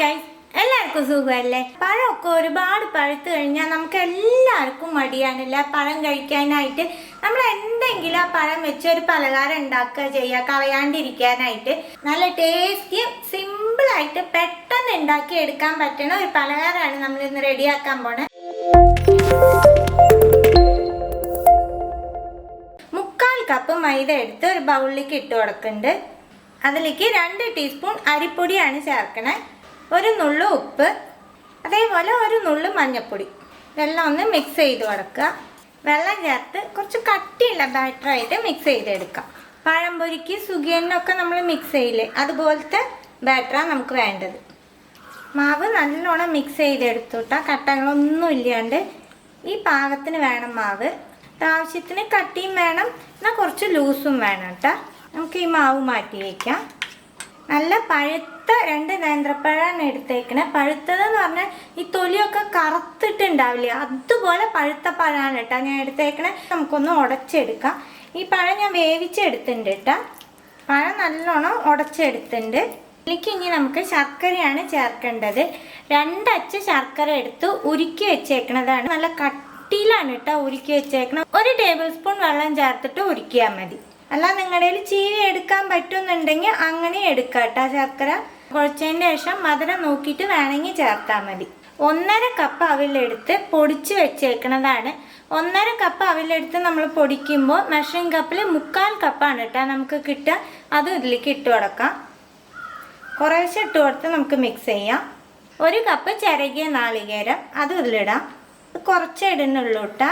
Hi എല്ലാവർക്കും സുഖമല്ലേ? പഴമൊക്കെ ഒരുപാട് പഴുത്ത് കഴിഞ്ഞാൽ നമുക്ക് എല്ലാവർക്കും മടിയാണില്ല? പഴം കഴിക്കാനായിട്ട് നമ്മൾ എന്തെങ്കിലും ആ പഴം വെച്ച് ഒരു പലഹാരം ഉണ്ടാക്കുക ചെയ്യുക കളയാണ്ടിരിക്കാനായിട്ട്. നല്ല ടേസ്റ്റിയും സിമ്പിളായിട്ട് പെട്ടെന്ന് ഉണ്ടാക്കി എടുക്കാൻ പറ്റുന്ന ഒരു പലഹാരമാണ് നമ്മൾ ഇന്ന് റെഡിയാക്കാൻ പോണേ. മുക്കാൽ കപ്പ് മൈദ എടുത്ത് ഒരു ബൗളിലേക്ക് ഇട്ട് കൊടുക്കുന്നുണ്ട്. അതിലേക്ക് രണ്ട് ടീസ്പൂൺ അരിപ്പൊടിയാണ് ചേർക്കണേ. ഒരു നുള്ളു ഉപ്പ് അതേപോലെ ഒരു നുള്ളു മഞ്ഞൾപ്പൊടി ഇതെല്ലാം ഒന്ന് മിക്സ് ചെയ്ത് കൊടുക്കുക വെള്ളം ചേർത്ത് കുറച്ച് കട്ടിയുള്ള ബാറ്ററായിട്ട് മിക്സ് ചെയ്തെടുക്കാം. പഴംപൊരിക്ക് സുഖിയനൊക്കെ നമ്മൾ മിക്സ് ചെയ്യില്ലേ? അതുപോലത്തെ ബാറ്ററാണ് നമുക്ക് വേണ്ടത്. മാവ് നല്ലോണം മിക്സ് ചെയ്തെടുത്തുട്ടാ കട്ടകളൊന്നും ഇല്ലാണ്ട് ഈ പാകത്തിന് വേണം മാവ്. ആവശ്യത്തിന് കട്ടിയും വേണം. എന്നാൽ കുറച്ച് ലൂസും വേണം കേട്ടോ നമുക്ക് ഈ മാവ് മാറ്റി വയ്ക്കാം നല്ല പഴുത്ത രണ്ട് നേന്ത്രപ്പഴമാണ് എടുത്തേക്കണേ. പഴുത്തതെന്ന് പറഞ്ഞാൽ ഈ തൊലിയൊക്കെ കറുത്തിട്ടുണ്ടാവില്ലേ? അതുപോലെ പഴുത്ത പഴമാണ് കേട്ടോ ഞാൻ എടുത്തേക്കണേ. നമുക്കൊന്ന് ഉടച്ചെടുക്കാം. ഈ പഴം ഞാൻ വേവിച്ചെടുത്തിട്ടുണ്ട് കേട്ടോ. പഴം നല്ലോണം ഉടച്ചെടുത്തിട്ടുണ്ട്. ഇതിലേക്ക് ഇനി നമുക്ക് ശർക്കരയാണ് ചേർക്കേണ്ടത്. രണ്ടച്ച് ശർക്കര എടുത്ത് ഉരുക്കി വെച്ചേക്കണതാണ്. നല്ല കട്ടിയിലാണ് കേട്ടോ ഉരുക്കി വെച്ചേക്കണം ഒരു ടേബിൾ സ്പൂൺ വെള്ളം ചേർത്തിട്ട് ഉരുക്കിയാൽ മതി. അല്ല നിങ്ങളുടെ കയ്യിൽ ചീനി എടുക്കാൻ പറ്റുന്നുണ്ടെങ്കിൽ അങ്ങനെ എടുക്കാം കേട്ടോ ശർക്കര. കുഴച്ചതിന് ശേഷം മധുരം നോക്കിയിട്ട് വേണമെങ്കിൽ ചേർത്താൽ മതി. ഒന്നര കപ്പ് അവിലെടുത്ത് പൊടിച്ച് വെച്ചേക്കണതാണ്. ഒന്നര കപ്പ് അവിലെടുത്ത് നമ്മൾ പൊടിക്കുമ്പോൾ മെഷറിംഗ് കപ്പിൽ മുക്കാൽ കപ്പാണ് കേട്ടോ നമുക്ക് കിട്ടുക. അത് ഇതിലേക്ക് ഇട്ട് കൊടുക്കാം. കുറേശ്ശെ ഇട്ട് കൊടുത്ത് നമുക്ക് മിക്സ് ചെയ്യാം. ഒരു കപ്പ് ചിരകിയ നാളികേരം അത് ഇതിലിടാം. ഇത് കുറച്ചേ ഇടുന്നുള്ളൂ കേട്ടോ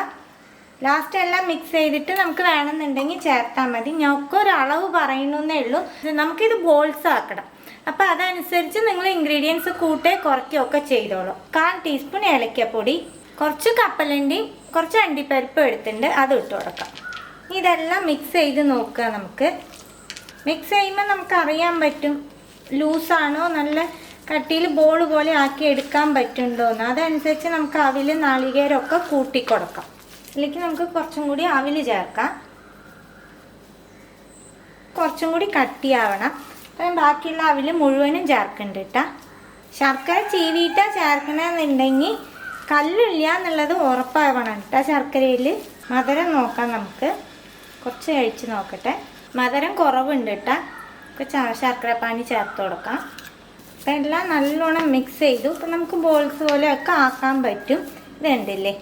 ലാസ്റ്റ് എല്ലാം മിക്സ് ചെയ്തിട്ട് നമുക്ക് വേണമെന്നുണ്ടെങ്കിൽ ചേർത്താൽ മതി. ഞങ്ങൾക്ക് ഒരു അളവ് പറയുന്നേ ഉള്ളൂ. നമുക്കിത് ബോൾസ് ആക്കണം. അപ്പോൾ അതനുസരിച്ച് നിങ്ങൾ ഇൻഗ്രീഡിയൻസ് കൂട്ടേ കുറയ്ക്കുകയോ ഒക്കെ ചെയ്തോളൂ. കാൽ ടീസ്പൂൺ ഏലക്കപ്പൊടി കുറച്ച് കപ്പലണ്ടിയും കുറച്ച് അണ്ടിപ്പരിപ്പ് എടുത്തിട്ടുണ്ട് അത് ഇട്ട് കൊടുക്കാം. ഇതെല്ലാം മിക്സ് ചെയ്ത് നോക്കുക നമുക്ക്. മിക്സ് ചെയ്യുമ്പോൾ നമുക്ക് അറിയാൻ പറ്റും ലൂസാണോ നല്ല കട്ടിയിൽ ബോൾ പോലെ ആക്കി എടുക്കാൻ പറ്റുന്നുണ്ടോയെന്ന് അതനുസരിച്ച് നമുക്ക് അവിൽ നാളികേരമൊക്കെ കൂട്ടി കൊടുക്കാം. ഇതിലേക്ക് നമുക്ക് കുറച്ചും കൂടി അവിൽ ചേർക്കാം. കുറച്ചും കൂടി കട്ടിയാവണം അപ്പം ബാക്കിയുള്ള അവിൽ മുഴുവനും ചേർക്കുന്നുണ്ട് കേട്ടോ ശർക്കര ചീവിയിട്ടാ ചേർക്കണമെന്നുണ്ടെങ്കിൽ കല്ലില്ല എന്നുള്ളത് ഉറപ്പാവണം കേട്ടോ ശർക്കരയിൽ മധുരം നോക്കാം നമുക്ക്. കുറച്ച് കഴിച്ച് നോക്കട്ടെ. മധുരം കുറവുണ്ട് കേട്ടോ ശർക്കര പാനി ചേർത്ത് കൊടുക്കാം. അപ്പം എല്ലാം നല്ലോണം മിക്സ് ചെയ്തു. ഇപ്പം നമുക്ക് ബോൾസ് പോലെയൊക്കെ ആക്കാൻ പറ്റും. ഇതുണ്ടല്ലേ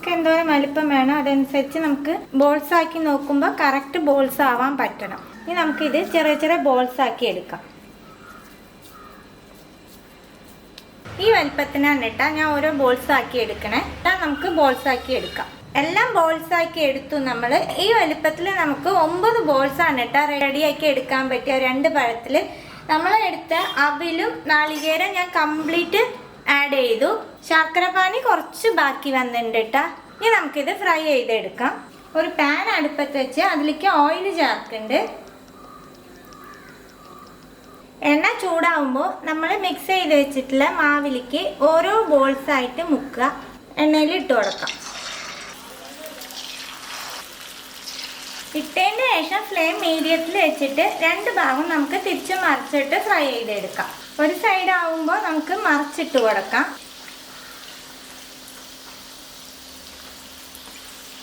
നമുക്ക് എന്തോരം വലിപ്പം വേണം അതനുസരിച്ച് നമുക്ക് ബോൾസ് ആക്കി നോക്കുമ്പോൾ കറക്റ്റ് ബോൾസ് ആവാൻ പറ്റണം. ഇനി നമുക്കിത് ചെറിയ ചെറിയ ബോൾസ് ആക്കി എടുക്കാം. ഈ വലിപ്പത്തിനാണ് കേട്ടാ ഞാൻ ഓരോ ബോൾസ് ആക്കി എടുക്കണേ. ഇതാ നമുക്ക് ബോൾസ് ആക്കി എടുക്കാം. എല്ലാം ബോൾസ് ആക്കി എടുത്തു നമ്മൾ ഈ വലിപ്പത്തിൽ നമുക്ക് ഒമ്പത് ബോൾസ് ആണ് കേട്ടോ റെഡിയാക്കി എടുക്കാൻ പറ്റിയ രണ്ട് പഴത്തിൽ നമ്മൾ എടുത്ത അവിലും നാളികേരം ഞാൻ കംപ്ലീറ്റ് ആഡ് ചെയ്തു. ശർക്കര പാനി കുറച്ച് ബാക്കി വന്നിട്ടുണ്ട് കേട്ടോ ഇനി നമുക്കിത് ഫ്രൈ ചെയ്തെടുക്കാം. ഒരു പാൻ അടുപ്പത്ത് വെച്ച് അതിലേക്ക് ഓയിൽ ചേർക്കുന്നുണ്ട്. എണ്ണ ചൂടാവുമ്പോൾ നമ്മൾ മിക്സ് ചെയ്ത് വെച്ചിട്ടുള്ള മാവിലേക്ക് ഓരോ ബോൾസായിട്ട് മുക്കുക. എണ്ണയിൽ ഇട്ട് കൊടുക്കാം. ഇട്ടതിന് ശേഷം ഫ്ലെയിം മീഡിയത്തിൽ വെച്ചിട്ട് രണ്ട് ഭാഗം നമുക്ക് തിരിച്ച് മറിച്ചിട്ട് ഫ്രൈ ചെയ്തെടുക്കാം. ഒരു സൈഡ് ആവുമ്പോൾ നമുക്ക് മറിച്ചിട്ട് കൊടുക്കാം.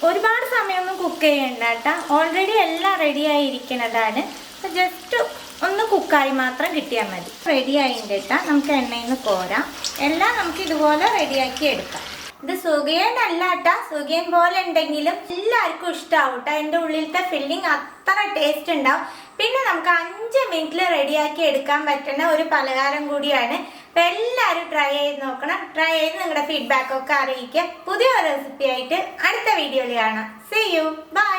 ഒരുപാട് സമയമൊന്നും കുക്ക് ചെയ്യണ്ട കേട്ടോ. ഓൾറെഡി എല്ലാം റെഡി ആയിരിക്കുന്നതാണ്. ജസ്റ്റ് ഒന്ന് കുക്കായി മാത്രം കിട്ടിയാൽ മതി. റെഡി ആയിട്ട് നമുക്ക് എണ്ണയിൽ നിന്ന് കോരാം. എല്ലാം നമുക്ക് ഇതുപോലെ റെഡിയാക്കി എടുക്കാം. ഇത് സുഖയനല്ല കേട്ടാ സുഖയൻ പോലെ ഉണ്ടെങ്കിലും എല്ലാവർക്കും ഇഷ്ടമാവും കേട്ടോ എന്റെ ഉള്ളിലത്തെ ഫില്ലിങ് അത്ര ടേസ്റ്റ് ഉണ്ടാവും. പിന്നെ നമുക്ക് അഞ്ച് മിനിറ്റിൽ റെഡിയാക്കി എടുക്കാൻ പറ്റുന്ന ഒരു പലഹാരം കൂടിയാണ്. അപ്പം എല്ലാവരും ട്രൈ ചെയ്ത് നോക്കണം. ട്രൈ ചെയ്ത് നിങ്ങളുടെ ഫീഡ്ബാക്ക് ഒക്കെ അറിയിക്കുക. പുതിയ റെസിപ്പി ആയിട്ട് അടുത്ത വീഡിയോയിൽ കാണാം. C U by